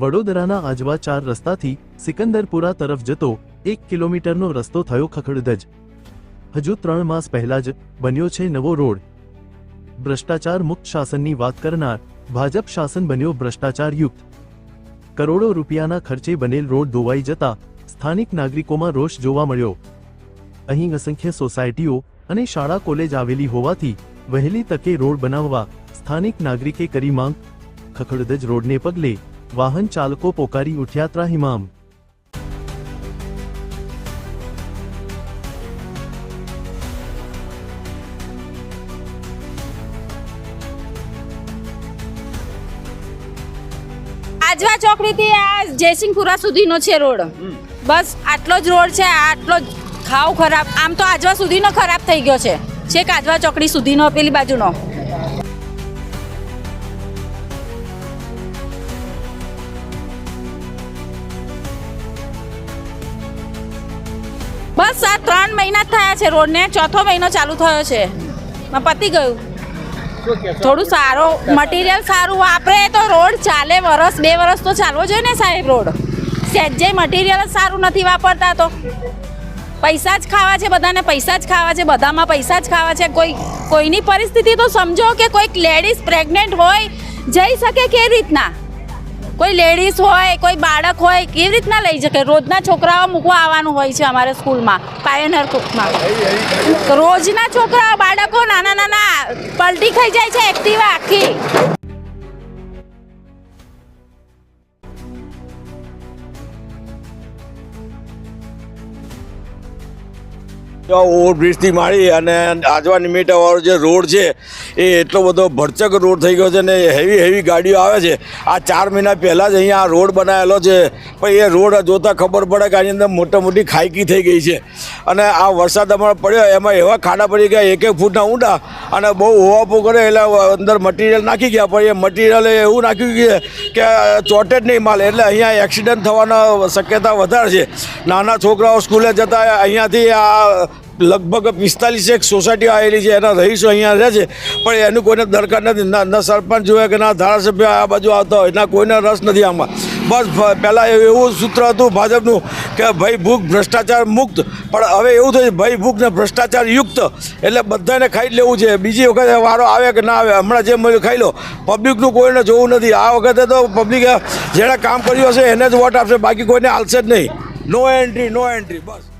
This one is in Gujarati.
વડોદરાના આજવા ચાર રસ્તાથી સિકંદરપુરા તરફ જતો એક કિલોમીટરનો રસ્તો થયો ખખડધજ. હજુ ત્રણ માસ પહેલા જ બન્યો છે નવો રોડ. ભ્રષ્ટાચાર મુક્ત શાસનની વાત કરનાર ભાજપ શાસન બન્યો ભ્રષ્ટાચાર યુક્ત. કરોડો રૂપિયાના ખર્ચે બનેલ રોડ ધોવાઈ જતા સ્થાનિક નાગરિકોમાં રોષ જોવા મળ્યો. અહીં અસંખ્ય સોસાયટીઓ અને શાળા કોલેજ આવેલી હોવાથી વહેલી તકે રોડ બનાવવા સ્થાનિક નાગરિકે કરી માંગ. ખખડધજ રોડને પગલે વાહન ચાલકો પોકારી ઉઠ્યા ત્રાહિમામ આજવા ચોકડીથી આ જયસિંહપુરા સુધીનો છે રોડ. બસ આટલો જ રોડ છે આટલો જ ખાવ ખરાબ. આમ તો આજવા સુધીનો ખરાબ થઈ ગયો છે. છેક આજવા ચોકડી સુધીનો પેલી બાજુનો. બસ આ ત્રણ મહિના જ થયા છે રોડને. ચોથો મહિનો ચાલુ થયો છે. પતી ગયું. થોડું સારો મટીરિયલ સારું વાપરે તો રોડ ચાલે વરસ, બે વરસ તો ચાલવો જોઈએ ને સાહેબ રોડ. સહેજે મટીરિયલ સારું નથી વાપરતા તો. પૈસા જ ખાવા છે બધાને, પૈસા જ ખાવા છે, બધામાં પૈસા જ ખાવા છે. કોઈ, કોઈની પરિસ્થિતિ તો સમજો કે કોઈક લેડીઝ પ્રેગ્નેન્ટ હોય, જઈ શકે કેવી રીતના. કોઈ લેડીઝ હોય, કોઈ બાળક હોય, કેવી રીતના લઈ શકે? રોજના છોકરાઓ મૂકવા આવવાનું હોય છે અમારે સ્કૂલમાં, પાયનર કુકમાં. રોજના છોકરાઓ, બાળકો નાના નાના પલટી ખાઈ જાય છે એક્ટિવા આખી. ઓવરબ્રિજથી માંડી અને આજવા નિમિત્તવાળો જે રોડ છે, એ એટલો બધો ભરચક રોડ થઈ ગયો છે ને હેવી હેવી ગાડીઓ આવે છે. આ ચાર મહિના પહેલાં જ અહીંયા આ રોડ બનાવેલો છે. પણ એ રોડ જોતાં ખબર પડે કે આની અંદર મોટા મોટી ખાઈકી થઈ ગઈ છે. અને આ વરસાદ અમારો પડ્યો, એમાં એવા ખાડા પડી ગયા એક એક ફૂટના ઊંડા, અને બહુ હોવાપો કરે એટલે અંદર મટીરિયલ નાખી ગયા. પણ એ મટીરિયલ એવું નાખ્યું છે કે ચોટે નહીં માલ, એટલે અહીંયા એક્સિડન્ટ થવાના શક્યતા વધારે છે. નાના છોકરાઓ સ્કૂલે જતા, અહીંયાથી આ લગભગ પિસ્તાલીસ એક સોસાયટીઓ આવેલી છે, એના રહીશો અહીંયા રહે છે. પણ એનું કોઈને દરકાર નથી, ના ના સરપંચ જોયે કે ના ધારાસભ્ય આ બાજુ આવતા હોય ના કોઈને રસ નથી આમાં. બસ પહેલાં એવું સૂત્ર હતું ભાજપનું કે ભાઈ ભૂખ, ભ્રષ્ટાચાર મુક્ત. પણ હવે એવું થયું ભાઈ ભૂખ ને ભ્રષ્ટાચાર યુક્ત. એટલે બધાને ખાઈ લેવું છે. બીજી વખતે વારો આવે કે ના આવે, હમણાં જે મળ્યું ખાઈ લો. પબ્લિકનું કોઈને જોવું નથી. આ વખતે તો પબ્લિકે જેણે કામ કર્યું હશે, એને જ વોટ આપશે, બાકી કોઈને હાલશે જ નહીં. નો એન્ટ્રી નો એન્ટ્રી બસ.